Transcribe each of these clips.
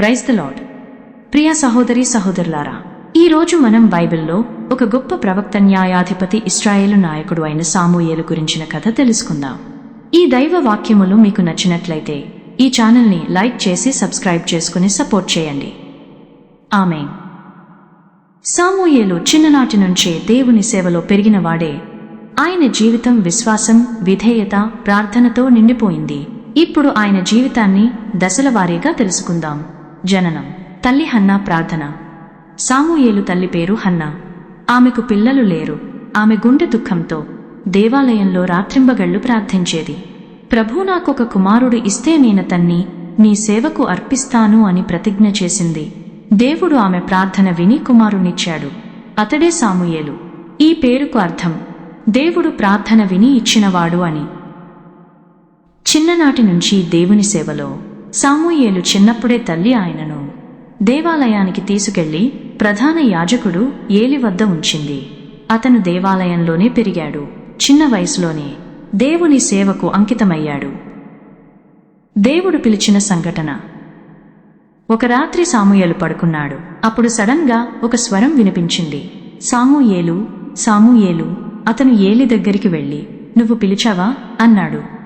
Praise the lord ప్రియ సహోదరి సహోదరులారా ఈ రోజు మనం బైబిల్లో ఒక గొప్ప ప్రవక్త న్యాయాధిపతి ఇస్రాయేలు నాయకుడు అయిన సామూయేలు గురించిన కథ తెలుసుకుందాం. ఈ దైవ వాక్యములు మీకు నచ్చినట్లయితే ఈ ఛానల్ని లైక్ చేసి సబ్స్క్రైబ్ చేసుకుని సపోర్ట్ చేయండి. ఆమె సామూయేలు చిన్ననాటి నుంచే దేవుని సేవలో పెరిగినవాడే ఆయన జీవితం విశ్వాసం విధేయత ప్రార్థనతో నిండిపోయింది. ఇప్పుడు ఆయన జీవితాన్ని దశల వారీగా తెలుసుకుందాం. జననం. తల్లి హన్నా ప్రార్థన. సామూయేలు తల్లి పేరు హన్నా. ఆమెకు పిల్లలు లేరు. ఆమె గుండె దుఃఖంతో దేవాలయంలో రాత్రింబగళ్ళు ప్రార్థించేది. ప్రభు నాకొక కుమారుడు ఇస్తే నేనతన్ని నీ సేవకు అర్పిస్తాను అని ప్రతిజ్ఞ చేసింది. దేవుడు ఆమె ప్రార్థన విని కుమారునిచ్చాడు. అతడే సాముయేలు. ఈ పేరుకు అర్థం దేవుడు ప్రార్థన విని ఇచ్చినవాడు అని. చిన్ననాటి నుంచి దేవుని సేవలో సామూయేలు చిన్నప్పుడే తల్లి ఆయనను. దేవాలయానికి తీసుకెళ్ళి ప్రధాన యాజకుడు ఏలి వద్ద ఉంచింది. అతను దేవాలయంలోనే పెరిగాడు. చిన్న వయసులోనే దేవుని సేవకు అంకితమయ్యాడు. దేవుడు పిలిచిన సంఘటన. ఒక రాత్రి సాముయేలు పడుకున్నాడు. అప్పుడు సడన్గా ఒక స్వరం వినిపించింది. సాముయేలు సాముయేలు అతను ఏలి దగ్గరికి వెళ్ళి నువ్వు పిలిచావా? అన్నాడు.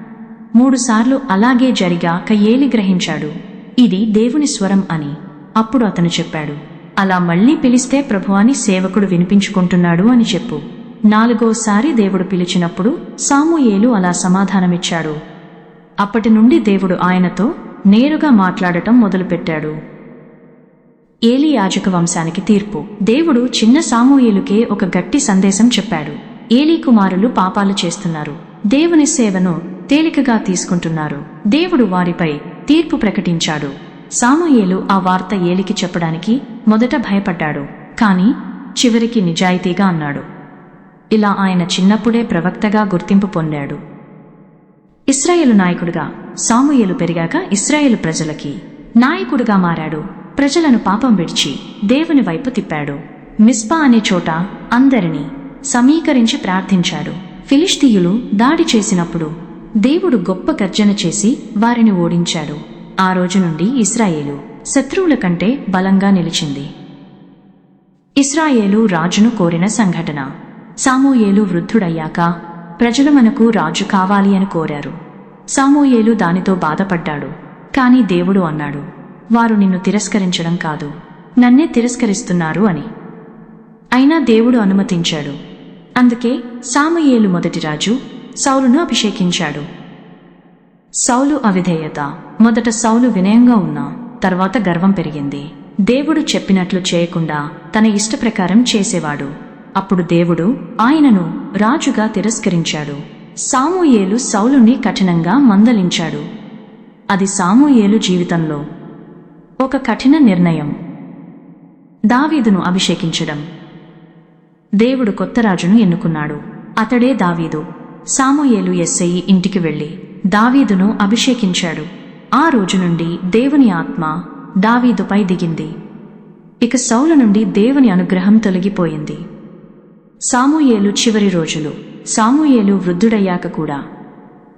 మూడుసార్లు అలాగే జరిగాక ఏలి గ్రహించాడు. ఇది దేవుని స్వరం అని. అప్పుడు అతను చెప్పాడు. అలా మళ్ళీ పిలిస్తే ప్రభువాని సేవకుడు వినిపించుకుంటున్నాడు అని చెప్పు. నాలుగోసారి దేవుడు పిలిచినప్పుడు సాముయేలు అలా సమాధానమిచ్చాడు. అప్పటి నుండి దేవుడు ఆయనతో నేరుగా మాట్లాడటం మొదలుపెట్టాడు. ఏలి యాజక వంశానికి తీర్పు. దేవుడు చిన్న సామూయేలుకే ఒక గట్టి సందేశం చెప్పాడు. ఏలీ కుమారులు పాపాలు చేస్తున్నారు. దేవుని సేవను తేలికగా తీసుకుంటున్నారు. దేవుడు వారిపై తీర్పు ప్రకటించాడు. సామూయేలు ఆ వార్త ఏలికి చెప్పడానికి మొదట భయపడ్డాడు. కాని చివరికి నిజాయితీగా అన్నాడు. ఇలా ఆయన చిన్నప్పుడే ప్రవక్తగా గుర్తింపు పొందాడు. ఇస్రాయేలు నాయకుడిగా సాముయేలు పెరిగాక ఇస్రాయేలు ప్రజలకి నాయకుడిగా మారాడు. ప్రజలను పాపం విడిచి దేవుని వైపు తిప్పాడు. మిస్పా అనే చోట అందరినీ సమీకరించి ప్రార్థించాడు. ఫిలిస్తీయులు దాడి చేసినప్పుడు దేవుడు గొప్ప గర్జన చేసి వారిని ఓడించాడు. ఆ రోజు నుండి ఇస్రాయేలు శత్రువుల కంటే బలంగా నిలిచింది. ఇస్రాయేలు రాజును కోరిన సంఘటన. సామూయేలు వృద్ధుడయ్యాక ప్రజలు మనకు రాజు కావాలి అని కోరారు. సామూయేలు దానితో బాధపడ్డాడు. కాని దేవుడు అన్నాడు వారు నిన్ను తిరస్కరించడం కాదు. నన్నే తిరస్కరిస్తున్నారు అని. అయినా దేవుడు అనుమతించాడు. అందుకే సామయేలు మొదటి రాజు సౌలును అభిషేకించాడు. సౌలు అవిధేయత. మొదట సౌలు వినయంగా ఉన్నా తర్వాత గర్వం పెరిగింది. దేవుడు చెప్పినట్లు చేయకుండా తన ఇష్ట ప్రకారం చేసేవాడు. అప్పుడు దేవుడు ఆయనను రాజుగా తిరస్కరించాడు. సామూయేలు సౌలుని కఠినంగా మందలించాడు. అది సామూయేలు జీవితంలో ఒక కఠిన నిర్ణయం. దావీదును అభిషేకించడం. దేవుడు కొత్త రాజును ఎన్నుకున్నాడు. అతడే దావీదు. సామూయేలు ఎస్ఐ ఇంటికి వెళ్ళి దావీదును అభిషేకించాడు. ఆ రోజు నుండి దేవుని ఆత్మ దావీదుపై దిగింది. ఇక సౌల నుండి దేవుని అనుగ్రహం తొలగిపోయింది. సామూయేలు చివరి రోజులు. సామూయేలు వృద్ధుడయ్యాక కూడా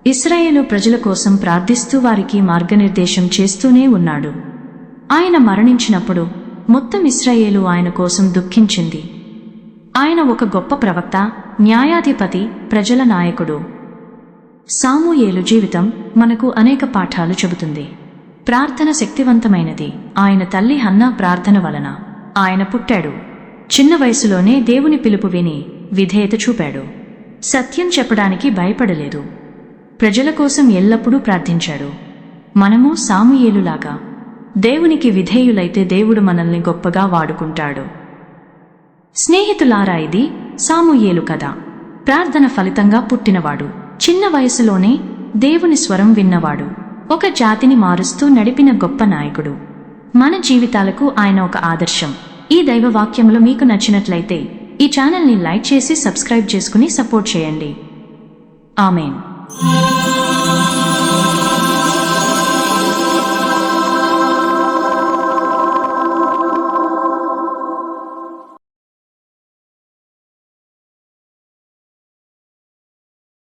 ఇస్రాయేలు ప్రజల కోసం ప్రార్థిస్తూ వారికి మార్గనిర్దేశం చేస్తూనే ఉన్నాడు. ఆయన మరణించినప్పుడు మొత్తం ఇస్రాయేలు ఆయన కోసం దుఃఖించింది. ఆయన ఒక గొప్ప ప్రవక్త న్యాయాధిపతి ప్రజల నాయకుడు. సామూయేలు జీవితం మనకు అనేక పాఠాలు చెబుతుంది. ప్రార్థన శక్తివంతమైనది. ఆయన తల్లి హన్న ప్రార్థన వలన. ఆయన పుట్టాడు. చిన్న వయసులోనే దేవుని పిలుపు విని విధేయత చూపాడు. సత్యం చెప్పడానికి భయపడలేదు. ప్రజల కోసం ఎల్లప్పుడూ ప్రార్థించాడు. మనము సాముయేలులాగా. దేవునికి విధేయులైతే దేవుడు మనల్ని గొప్పగా వాడుకుంటాడు. స్నేహితులారా ఇది సాముయేలు కథ. ప్రార్థన ఫలితంగా పుట్టినవాడు. చిన్న వయసులోనే దేవుని స్వరం విన్నవాడు. ఒక జాతిని మారుస్తూ నడిపిన గొప్ప నాయకుడు. మన జీవితాలకు ఆయన ఒక ఆదర్శం. ఈ దైవవాక్యంలో మీకు నచ్చినట్లయితే ఈ ఛానల్ని లైక్ చేసి సబ్స్క్రైబ్ చేసుకుని సపోర్ట్ చేయండి. ఆమెన్.